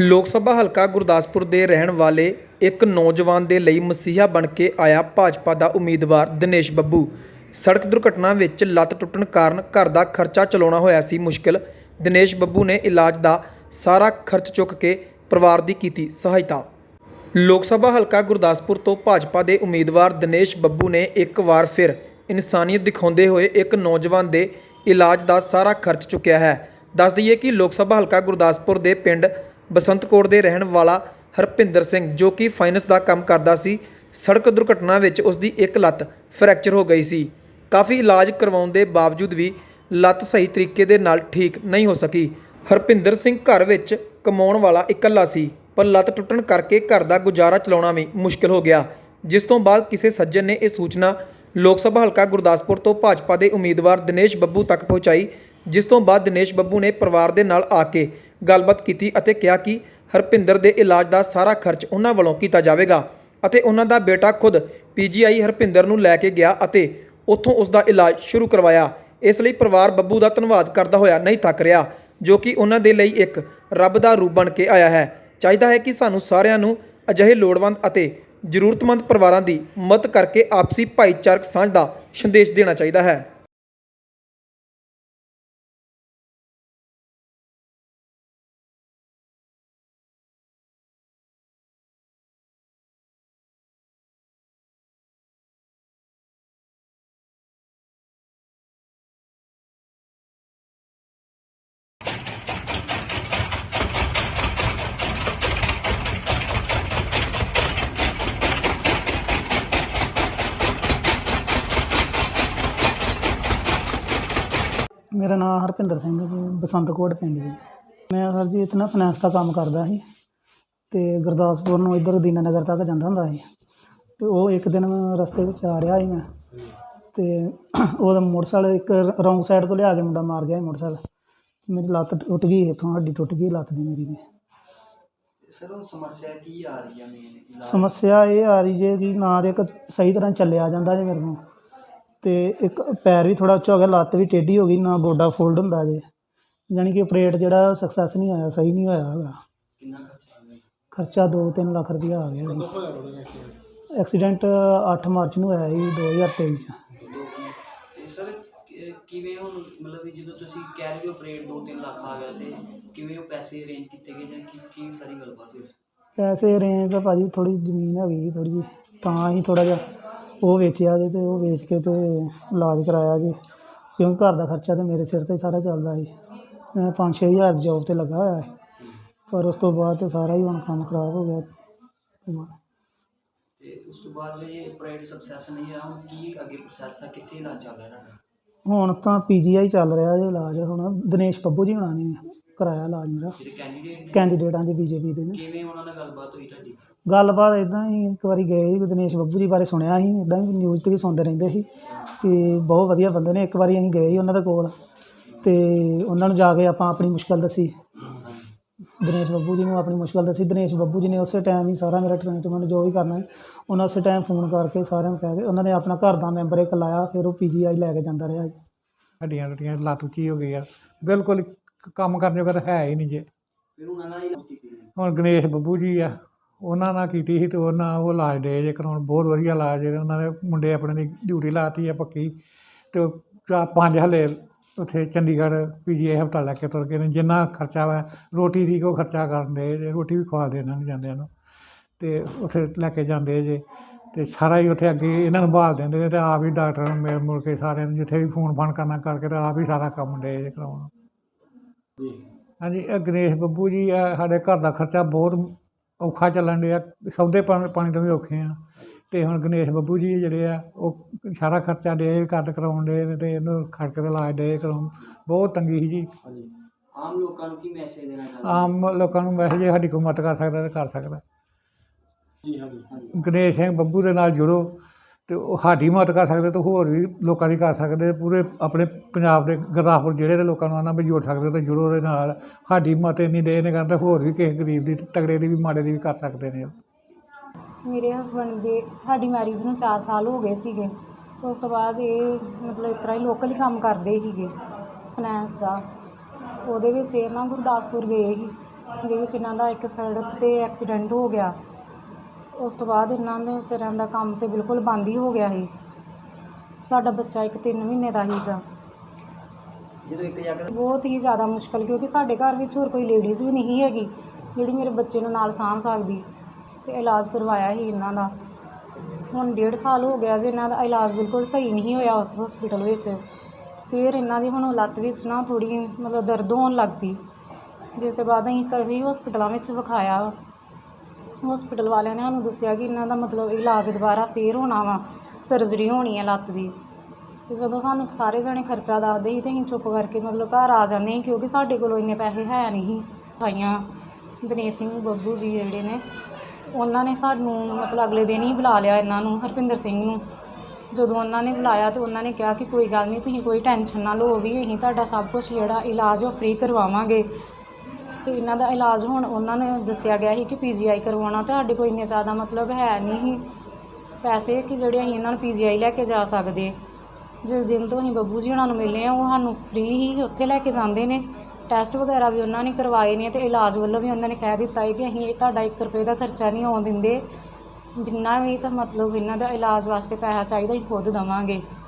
ਲੋਕ ਸਭਾ ਹਲਕਾ ਗੁਰਦਾਸਪੁਰ ਦੇ ਰਹਿਣ ਵਾਲੇ ਇੱਕ ਨੌਜਵਾਨ ਦੇ ਲਈ ਮਸੀਹਾ ਬਣ ਕੇ ਆਇਆ ਭਾਜਪਾ ਦਾ ਉਮੀਦਵਾਰ ਦਿਨੇਸ਼ ਬੱਬੂ। ਸੜਕ ਦੁਰਘਟਨਾ ਵਿੱਚ ਲੱਤ ਟੁੱਟਣ ਕਾਰਨ ਘਰ ਦਾ ਖਰਚਾ ਚਲਾਉਣਾ ਹੋਇਆ ਸੀ ਮੁਸ਼ਕਲ। ਦਿਨੇਸ਼ ਬੱਬੂ ਨੇ ਇਲਾਜ ਦਾ ਸਾਰਾ ਖਰਚ ਚੁੱਕ ਕੇ ਪਰਿਵਾਰ ਦੀ ਕੀਤੀ ਸਹਾਇਤਾ। ਲੋਕ ਸਭਾ ਹਲਕਾ ਗੁਰਦਾਸਪੁਰ ਤੋਂ ਭਾਜਪਾ ਦੇ ਉਮੀਦਵਾਰ ਦਿਨੇਸ਼ ਬੱਬੂ ਨੇ ਇੱਕ ਵਾਰ ਫਿਰ ਇਨਸਾਨੀਅਤ ਦਿਖਾਉਂਦੇ ਹੋਏ ਇੱਕ ਨੌਜਵਾਨ ਦੇ ਇਲਾਜ ਦਾ ਸਾਰਾ ਖਰਚ ਚੁੱਕਿਆ ਹੈ। ਦੱਸ ਦਈਏ ਕਿ ਲੋਕ ਸਭਾ ਹਲਕਾ ਗੁਰਦਾਸਪੁਰ ਦੇ ਪਿੰਡ ਬਸੰਤਕੋਟ ਦੇ ਰਹਿਣ ਵਾਲਾ ਹਰਪਿੰਦਰ ਸਿੰਘ, ਜੋ ਕਿ ਫਾਈਨੈਂਸ ਦਾ ਕੰਮ ਕਰਦਾ ਸੀ, ਸੜਕ ਦੁਰਘਟਨਾ ਵਿੱਚ ਉਸ ਦੀ ਇੱਕ ਲੱਤ ਫ੍ਰੈਕਚਰ ਹੋ ਗਈ ਸੀ। ਕਾਫੀ ਇਲਾਜ ਕਰਵਾਉਣ ਦੇ ਬਾਵਜੂਦ ਵੀ ਲੱਤ ਸਹੀ ਤਰੀਕੇ ਦੇ ਨਾਲ ਠੀਕ ਨਹੀਂ ਹੋ ਸਕੀ। ਹਰਪਿੰਦਰ ਸਿੰਘ ਘਰ ਵਿੱਚ ਕਮਾਉਣ ਵਾਲਾ ਇਕੱਲਾ ਸੀ, ਪਰ ਲੱਤ ਟੁੱਟਣ ਕਰਕੇ ਘਰ ਦਾ ਗੁਜ਼ਾਰਾ ਚਲਾਉਣਾ ਵੀ ਮੁਸ਼ਕਲ ਹੋ ਗਿਆ। ਜਿਸ ਤੋਂ ਬਾਅਦ ਕਿਸੇ ਸੱਜਣ ਨੇ ਇਹ ਸੂਚਨਾ ਲੋਕ ਸਭਾ ਹਲਕਾ ਗੁਰਦਾਸਪੁਰ ਤੋਂ ਭਾਜਪਾ ਦੇ ਉਮੀਦਵਾਰ ਦਿਨੇਸ਼ ਬੱਬੂ ਤੱਕ ਪਹੁੰਚਾਈ ਜਿਸ ਤੋਂ ਬਾਅਦ ਦਿਨੇਸ਼ ਬੱਬੂ ਨੇ ਪਰਿਵਾਰ ਦੇ ਨਾਲ ਆ ਕੇ ਗੱਲਬਾਤ ਕੀਤੀ ਅਤੇ ਕਿਹਾ ਕਿ ਹਰਪਿੰਦਰ ਦੇ ਇਲਾਜ ਦਾ ਸਾਰਾ ਖਰਚ ਉਹਨਾਂ ਵੱਲੋਂ ਕੀਤਾ ਜਾਵੇਗਾ ਅਤੇ ਉਹਨਾਂ ਦਾ ਬੇਟਾ ਖੁਦ ਪੀਜੀਆਈ ਹਰਪਿੰਦਰ ਨੂੰ ਲੈ ਕੇ ਗਿਆ ਅਤੇ ਉੱਥੋਂ ਉਸ ਦਾ ਇਲਾਜ ਸ਼ੁਰੂ ਕਰਵਾਇਆ। ਇਸ ਲਈ ਪਰਿਵਾਰ ਬੱਬੂ ਦਾ ਧੰਨਵਾਦ ਕਰਦਾ ਹੋਇਆ ਨਹੀਂ ਥੱਕ ਰਿਹਾ, ਜੋ ਕਿ ਉਹਨਾਂ ਦੇ ਲਈ ਇੱਕ ਰੱਬ ਦਾ ਰੂਪ ਬਣ ਕੇ ਆਇਆ ਹੈ। ਚਾਹੀਦਾ ਹੈ ਕਿ ਸਾਨੂੰ ਸਾਰਿਆਂ ਨੂੰ ਅਜਿਹੇ ਲੋੜਵੰਦ ਅਤੇ ਜ਼ਰੂਰਤਮੰਦ ਪਰਿਵਾਰਾਂ ਦੀ ਮਦਦ ਕਰਕੇ ਆਪਸੀ ਭਾਈਚਾਰਕ ਸਾਂਝ ਦਾ ਸੰਦੇਸ਼ ਦੇਣਾ ਚਾਹੀਦਾ ਹੈ। ਮੇਰਾ ਨਾਮ ਹਰਪਿੰਦਰ ਸਿੰਘ ਜੀ ਬਸੰਤਕੋਟ ਪਿੰਡ ਜੀ। ਮੈਂ ਸਰ ਜੀ ਇੱਥੇ ਨਾ ਫਾਈਨੈਂਸ ਦਾ ਕੰਮ ਕਰਦਾ ਸੀ ਤੇ ਗੁਰਦਾਸਪੁਰ ਨੂੰ ਇੱਧਰ ਦੀਨਾਨਗਰ ਤੱਕ ਜਾਂਦਾ ਹੁੰਦਾ ਸੀ। ਤੇ ਉਹ ਇੱਕ ਦਿਨ ਮੈਂ ਰਸਤੇ ਵਿੱਚ ਆ ਰਿਹਾ ਸੀ ਮੈਂ ਤੇ ਉਹਦਾ ਮੋਟਰਸਾਈਕਲ ਇੱਕ ਰੌਂਗ ਸਾਈਡ ਤੋਂ ਲਿਆ ਕੇ ਮੁੰਡਾ ਮਾਰ ਗਿਆ ਸੀ ਮੋਟਰਸਾਈਕਲ। ਮੇਰੀ ਲੱਤ ਟੁੱਟ ਗਈ ਇੱਥੋਂ ਹੱਡੀ ਟੁੱਟ ਗਈ ਲੱਤ ਦੀ ਮੇਰੀ ਦੀ ਸਰ ਉਹ ਸਮੱਸਿਆ ਕੀ ਆ ਰਹੀ ਹੈ ਮੇਨ ਸਮੱਸਿਆ ਇਹ ਆ ਰਹੀ ਜੇ ਕਿ ਨਾ ਤੇ ਇੱਕ ਸਹੀ ਤਰ੍ਹਾਂ ਚੱਲਿਆ ਜਾਂਦਾ ਜੇ ਮੇਰੇ ਨੂੰ ਤੇ ਇੱਕ ਪੈਰ ਵੀ ਥੋੜਾ ਉੱਚਾ ਹੋ ਗਿਆ ਲੱਤ ਵੀ ਟੇਢੀ ਹੋ ਗਈ ਨਾ ਗੋਡਾ ਫੋਲਡ ਹੁੰਦਾ ਜੇ। ਯਾਨੀ ਕਿ ਆਪਰੇਟ ਜਿਹੜਾ ਸਕਸੈਸ ਨਹੀਂ ਹੋਇਆ ਸਹੀ ਨਹੀਂ ਹੋਇਆ ਹੈਗਾ। ਕਿੰਨਾ ਖਰਚਾ ਆ ਗਿਆ? ਖਰਚਾ 2-3 ਲੱਖ ਰੁਪਇਆ ਆ ਗਿਆ ਜੀ। ਐਕਸੀਡੈਂਟ 8 ਮਾਰਚ ਨੂੰ ਹੋਇਆ ਜੀ 2023 ਚ। ਸਰ ਕਿਵੇਂ ਹੁਣ ਮਤਲਬ ਵੀ ਜਦੋਂ ਤੁਸੀਂ ਕਹਿ ਰਹੇ ਹੋ ਆਪਰੇਟ 2-3 ਲੱਖ ਆ ਗਿਆ ਤੇ ਕਿਵੇਂ ਉਹ ਪੈਸੇ ਅਰੇਂਜ ਕੀਤੇ ਗਏ ਜਾਂ ਕੀ ਕੀ ਸਾਰੀ ਗੱਲਬਾਤ ਹੋਈ? ਪੈਸੇ ਰੇਂਜ ਤਾਂ ਭਾਜੀ ਥੋੜੀ ਜ਼ਮੀਨ ਹੈਗੀ ਥੋੜੀ ਜੀ ਤਾਂ ਹੀ ਥੋੜਾ ਜਿਹਾ ਉਹ ਵੇਚਿਆ ਜੇ ਤੇ ਉਹ ਵੇਚ ਕੇ ਤੇ ਇਲਾਜ ਕਰਾਇਆ ਜੀ। ਕਿਉਂਕਿ ਘਰ ਦਾ ਖਰਚਾ ਤੇ ਮੇਰੇ ਸਿਰ ਤੇ ਸਾਰਾ ਚੱਲਦਾ ਸੀ ਮੈਂ 5-6 ਹਜ਼ਾਰ ਜੋਬ ਤੇ ਲੱਗਾ ਹੋਇਆ ਸੀ ਪਰ ਉਸ ਤੋਂ ਬਾਅਦ ਤੇ ਸਾਰਾ ਹੀ ਹੁਣ ਕੰਮ ਖਰਾਬ ਹੋ ਗਿਆ। ਤੇ ਉਸ ਤੋਂ ਬਾਅਦ ਜੇ ਆਪਰੇਟ ਸਕਸੈਸ ਨਹੀਂ ਆ। ਹੁਣ ਕੀ ਅੱਗੇ ਪ੍ਰੋਸੈਸ ਆ? ਕਿੱਥੇ ਇਲਾਜ ਚੱਲ ਰਿਹਾ ਤੁਹਾਡਾ? ਹੁਣ ਤਾਂ ਪੀਜੀਆਈ ਚੱਲ ਰਿਹਾ ਜੀ ਇਲਾਜ। ਹੁਣ ਦਿਨੇਸ਼ ਬੱਬੂ ਜੀ ਹੁਣਾਂ ਨੇ ਕਰਾਇਆ ਇਲਾਜ ਮੇਰਾ। ਜਿਹੜੇ ਕੈਂਡੀਡੇਟ ਕੈਂਡੀਡੇਟਾਂ ਦੀ ਬੀਜੇਪੀ ਦੇ ਨੇ। ਕਿਵੇਂ ਉਹਨਾਂ ਨਾਲ ਗੱਲਬਾਤ ਹੋਈ ਤੁਹਾਡੀ? ਗੱਲਬਾਤ ਇਦਾਂ ਹੀ ਇੱਕ ਵਾਰੀ ਗਏ ਸੀ ਦਿਨੇਸ਼ ਬੱਬੂ ਜੀ ਬਾਰੇ ਸੁਣਿਆ ਸੀ ਇਦਾਂ ਹੀ ਨਿਊਜ਼ ਤੇ ਵੀ ਸੁਣਦੇ ਰਹਿੰਦੇ ਸੀ ਕਿ ਬਹੁਤ ਵਧੀਆ ਬੰਦੇ ਨੇ ਇੱਕ ਵਾਰੀ ਅਸੀਂ ਗਏ ਸੀ ਉਹਨਾਂ ਦੇ ਕੋਲ ਤੇ ਉਹਨਾਂ ਨੂੰ ਜਾ ਕੇ ਆਪਾਂ ਆਪਣੀ ਮੁਸ਼ਕਲ ਦੱਸੀ। ਦਿਨੇਸ਼ ਬੱਬੂ ਜੀ ਨੂੰ ਆਪਣੀ ਮੁਸ਼ਕਲ ਦੱਸੀ। ਦਿਨੇਸ਼ ਬੱਬੂ ਜੀ ਨੇ ਉਸੇ ਟਾਈਮ ਹੀ ਸਾਰਾ ਮੇਰਾ ਟ੍ਰੀਟਮੈਂਟ ਜੋ ਵੀ ਕਰਨਾ ਹੈ ਉਹਨਾਂ ਉਸੇ ਟਾਈਮ ਫੋਨ ਕਰਕੇ ਸਾਰਿਆਂ ਨੂੰ ਕਹਿ ਕੇ ਉਹਨਾਂ ਨੇ ਆਪਣਾ ਘਰ ਦਾ ਮੈਂਬਰ ਇੱਕ ਲਾਇਆ ਫਿਰ ਉਹ ਪੀਜੀਆਈ ਲੈ ਕੇ ਜਾਂਦਾ ਰਿਹਾ। ਜੀ ਹੱਡੀਆਂ ਟੁੱਟੀਆਂ ਲੱਤ ਉੱਚੀ ਹੋ ਗਈ ਆ। ਬਿਲਕੁਲ ਕ- ਕੰਮ ਕਰਨ ਜੋਗਾ ਤਾਂ ਹੈ ਹੀ ਨਹੀਂ ਜੇ। ਫਿਰ ਉਹਨਾਂ ਨਾਲ ਹੀ ਇਲਾਜ ਕੀਤੀ ਗਈ ਹੁਣ ਗਣੇਸ਼ ਬੱਬੂ ਜੀ ਆ। ਉਹਨਾਂ ਨਾਲ ਕੀਤੀ ਸੀ ਤੇ ਉਹਨਾਂ ਉਹ ਇਲਾਜ ਦੇ ਜੇ ਕਰਾਉਣ ਬਹੁਤ ਵਧੀਆ ਇਲਾਜ ਹੈ ਉਹਨਾਂ ਦੇ ਮੁੰਡੇ ਆਪਣੇ ਦੀ ਡਿਊਟੀ ਲਾਤੀ ਆ ਪੱਕੀ ਤੇ ਉਹ ਚਾਰ ਪੰਜ ਹਲੇ ਉੱਥੇ ਚੰਡੀਗੜ੍ਹ ਪੀਜੀਆਈ ਹਸਪਤਾਲ ਲੈ ਕੇ ਤੁਰ ਗਏ ਨੇ ਜਿੰਨਾ ਖਰਚਾ ਵਾ ਰੋਟੀ ਦੀ ਕੋ ਖਰਚਾ ਕਰਨ ਦੇ ਜੇ ਰੋਟੀ ਵੀ ਖਵਾ ਦੇ ਇਹਨਾਂ ਨੂੰ ਜਾਂਦਿਆਂ ਨੂੰ। ਤੇ ਉੱਥੇ ਲੈ ਕੇ ਜਾਂਦੇ ਜੇ ਤੇ ਸਾਰਾ ਹੀ ਉੱਥੇ ਅੱਗੇ ਇਹਨਾਂ ਨੂੰ ਭਾਲ ਦਿੰਦੇ ਨੇ ਤੇ ਆਪ ਹੀ ਡਾਕਟਰ ਨੂੰ ਮਿਲ ਮੁਲ ਕੇ ਸਾਰਿਆਂ ਨੂੰ ਜਿੱਥੇ ਵੀ ਫੋਨ ਫਾਨ ਕਰਨਾ ਕਰਕੇ ਤੇ ਆਪ ਹੀ ਸਾਰਾ ਕੰਮ ਦੇ ਜੇ ਕਰਾਉਣ। ਹਾਂਜੀ ਇਹ ਗਣੇਸ਼ ਬੱਬੂ ਜੀ ਆ ਸਾਡੇ ਘਰ ਦਾ ਖਰਚਾ ਬਹੁਤ ਔਖਾ ਚੱਲਣ ਡਿਆ ਸੌਦੇ ਪਾਣੀ ਪਾਣੀ ਤੋਂ ਵੀ ਔਖੇ ਆ। ਤੇ ਹੁਣ ਗਣੇਸ਼ ਬੱਬੂ ਜੀ ਜਿਹੜੇ ਆ ਉਹ ਸਾਰਾ ਖਰਚਾ ਦੇ ਕੱਦ ਕਰਾਉਣ ਦੇ ਤੇ ਇਹਨੂੰ ਖਰਚ ਕੇ ਇਲਾਜ ਦੇ ਕਰਾਉਣ। ਬਹੁਤ ਤੰਗੀ ਸੀ ਜੀ। ਹਾਂਜੀ। ਆਮ ਲੋਕਾਂ ਨੂੰ ਕੀ ਮੈਸੇਜ ਦੇਣਾ ਚਾਹੁੰਦੇ? ਆਮ ਲੋਕਾਂ ਨੂੰ ਵੈਸੇ ਜੇ ਸਾਡੀ ਕੋਈ ਮਦਦ ਕਰ ਸਕਦਾ ਤੇ ਕਰ ਸਕਦਾ। ਜੀ ਹਾਂਜੀ ਹਾਂਜੀ। ਗਣੇਸ਼ ਸਿੰਘ ਬੱਬੂ ਦੇ ਨਾਲ ਜੁੜੋ। ਅਤੇ ਉਹ ਸਾਡੀ ਮਦਦ ਕਰ ਸਕਦੇ ਤੇ ਹੋਰ ਵੀ ਲੋਕਾਂ ਦੀ ਕਰ ਸਕਦੇ, ਪੂਰੇ ਆਪਣੇ ਪੰਜਾਬ ਦੇ ਗੁਰਦਾਸਪੁਰ ਜ਼ਿਲ੍ਹੇ ਦੇ ਲੋਕਾਂ ਨੂੰ ਆਨਾ ਵੀ ਜੁੜ ਸਕਦੇ ਤੇ ਜੁੜੋ ਉਹਦੇ ਨਾਲ। ਸਾਡੀ ਮਦਦ ਇੰਨੀ ਦੇ ਨੇ ਕਰਦੇ, ਹੋਰ ਵੀ ਕਿਸੇ ਗਰੀਬ ਦੀ ਤਗੜੇ ਦੀ ਵੀ, ਮਾੜੇ ਦੀ ਵੀ ਕਰ ਸਕਦੇ ਨੇ ਮੇਰੇ ਹਸਬੰਡ ਦੇ, ਸਾਡੀ ਮੈਰਿਜ ਨੂੰ 4 ਸਾਲ ਹੋ ਗਏ ਸੀਗੇ। ਉਸ ਤੋਂ ਬਾਅਦ ਇਹ ਮਤਲਬ ਇਸ ਤਰ੍ਹਾਂ ਹੀ ਲੋਕਲ ਹੀ ਕੰਮ ਕਰਦੇ ਸੀਗੇ ਫਾਈਨੈਂਸ ਦਾ। ਉਹਦੇ ਵਿੱਚ ਇਹ ਨਾ ਗੁਰਦਾਸਪੁਰ ਗਏ ਸੀ, ਜਿਹਦੇ ਵਿੱਚ ਇਹਨਾਂ ਦਾ ਇੱਕ ਸੜਕ 'ਤੇ ਐਕਸੀਡੈਂਟ ਹੋ ਗਿਆ। ਉਸ ਤੋਂ ਬਾਅਦ ਇਹਨਾਂ ਦੇ ਵਿਚਾਰਿਆਂ ਦਾ ਕੰਮ ਤੇ ਬਿਲਕੁਲ ਬੰਦ ਹੀ ਹੋ ਗਿਆ ਸੀ। ਸਾਡਾ ਬੱਚਾ ਇੱਕ 3 ਮਹੀਨੇ ਦਾ ਸੀਗਾ। ਜਦੋਂ ਇੱਕ ਜਗ੍ਹਾ ਬਹੁਤ ਹੀ ਜ਼ਿਆਦਾ ਮੁਸ਼ਕਲ ਕਿਉਂਕਿ ਸਾਡੇ ਘਰ ਵਿੱਚ ਹੋਰ ਕੋਈ ਲੇਡੀਜ਼ ਵੀ ਨਹੀਂ ਹੈਗੀ ਜਿਹੜੀ ਮੇਰੇ ਬੱਚੇ ਨੂੰ ਨਾਲ ਸਾਂਭ ਸਕਦੀ ਤੇ ਇਲਾਜ ਕਰਵਾਇਆ ਸੀ ਇਹਨਾਂ ਦਾ। ਹੁਣ ਡੇਢ ਸਾਲ ਹੋ ਗਿਆ ਜੇ ਇਹਨਾਂ ਦਾ ਇਲਾਜ ਬਿਲਕੁਲ ਸਹੀ ਨਹੀਂ ਹੋਇਆ ਉਸ ਹਸਪੀਟਲ ਵਿੱਚ। ਫਿਰ ਇਹਨਾਂ ਦੀ ਹੁਣ ਲੱਤ ਵਿੱਚ ਨਾ ਥੋੜੀ ਮਤਲਬ ਦਰਦ ਹੋਣ ਲੱਗ ਪਈ। ਜਿਸ ਤੋਂ ਬਾਅਦ ਅਸੀਂ ਕਈ ਹਸਪੀਟਲਾਂ ਵਿੱਚ ਵਿਖਾਇਆ। ਹਸਪੀਟਲ ਵਾਲਿਆਂ ਨੇ ਸਾਨੂੰ ਦੱਸਿਆ ਕਿ ਇਹਨਾਂ ਦਾ ਮਤਲਬ ਇਲਾਜ ਦੁਬਾਰਾ ਫੇਰ ਹੋਣਾ ਵਾ ਸਰਜਰੀ ਹੋਣੀ ਹੈ ਲੱਤ ਦੀ। ਅਤੇ ਜਦੋਂ ਸਾਨੂੰ ਸਾਰੇ ਜਣੇ ਖਰਚਾ ਦੱਸਦੇ ਸੀ ਅਤੇ ਅਸੀਂ ਚੁੱਪ ਕਰਕੇ ਮਤਲਬ ਘਰ ਆ ਜਾਂਦੇ ਸੀ ਕਿਉਂਕਿ ਸਾਡੇ ਕੋਲੋਂ ਇੰਨੇ ਪੈਸੇ ਹੈ ਨਹੀਂ ਸੀ। ਭਾਈਆਂ ਦਿਨੇਸ਼ ਸਿੰਘ, ਬੱਬੂ ਜੀ ਜਿਹੜੇ ਨੇ, ਉਹਨਾਂ ਨੇ ਸਾਨੂੰ ਮਤਲਬ ਅਗਲੇ ਦਿਨ ਹੀ ਬੁਲਾ ਲਿਆ ਇਹਨਾਂ ਨੂੰ, ਹਰਪਿੰਦਰ ਸਿੰਘ ਨੂੰ। ਜਦੋਂ ਉਹਨਾਂ ਨੇ ਬੁਲਾਇਆ ਤੇ ਉਹਨਾਂ ਨੇ ਕਿਹਾ ਕਿ ਕੋਈ ਗੱਲ ਨਹੀਂ, ਤੁਸੀਂ ਕੋਈ ਟੈਨਸ਼ਨ ਨਾ ਲਓ ਵੀ ਅਸੀਂ ਤੁਹਾਡਾ ਸਭ ਕੁਝ ਜਿਹੜਾ ਇਲਾਜ ਉਹ ਫ੍ਰੀ ਕਰਵਾਵਾਂਗੇ। ਤੇ ਇਹਨਾਂ ਦਾ ਇਲਾਜ ਹੁਣ ਉਹਨਾਂ ਨੇ ਦੱਸਿਆ ਗਿਆ ਸੀ ਕਿ ਪੀਜੀਆਈ ਕਰਵਾਉਣਾ ਤੇ ਸਾਡੇ ਕੋਲ ਇੰਨੇ ਜ਼ਿਆਦਾ ਮਤਲਬ ਹੈ ਨਹੀਂ ਸੀ ਪੈਸੇ ਕਿ ਜਿਹੜੇ ਅਸੀਂ ਇਹਨਾਂ ਨੂੰ ਪੀਜੀਆਈ ਲੈ ਕੇ ਜਾ ਸਕਦੇ। ਜਿਸ ਦਿਨ ਤੋਂ ਅਸੀਂ ਬੱਬੂ ਜੀ ਉਹਨਾਂ ਨੂੰ ਮਿਲੇ ਆ ਉਹ ਸਾਨੂੰ ਫ੍ਰੀ ਹੀ ਉੱਥੇ ਲੈ ਕੇ ਜਾਂਦੇ ਨੇ। ਟੈਸਟ ਵਗੈਰਾ ਵੀ ਉਹਨਾਂ ਨੇ ਕਰਵਾਏ ਨੇ ਤੇ ਇਲਾਜ ਵੱਲੋਂ ਵੀ ਉਹਨਾਂ ਨੇ ਕਹਿ ਦਿੱਤਾ ਹੈ ਕਿ ਅਸੀਂ ਇਹ ਤੁਹਾਡਾ 1 ਰੁਪਏ ਦਾ ਖਰਚਾ ਨਹੀਂ ਆਉਣ ਦਿੰਦੇ। ਜਿੰਨਾ ਵੀ ਤਾਂ ਮਤਲਬ ਇਹਨਾਂ ਦਾ ਇਲਾਜ ਵਾਸਤੇ ਪੈਸਾ ਚਾਹੀਦਾ, ਅਸੀਂ ਖੁਦ ਦੇਵਾਂਗੇ।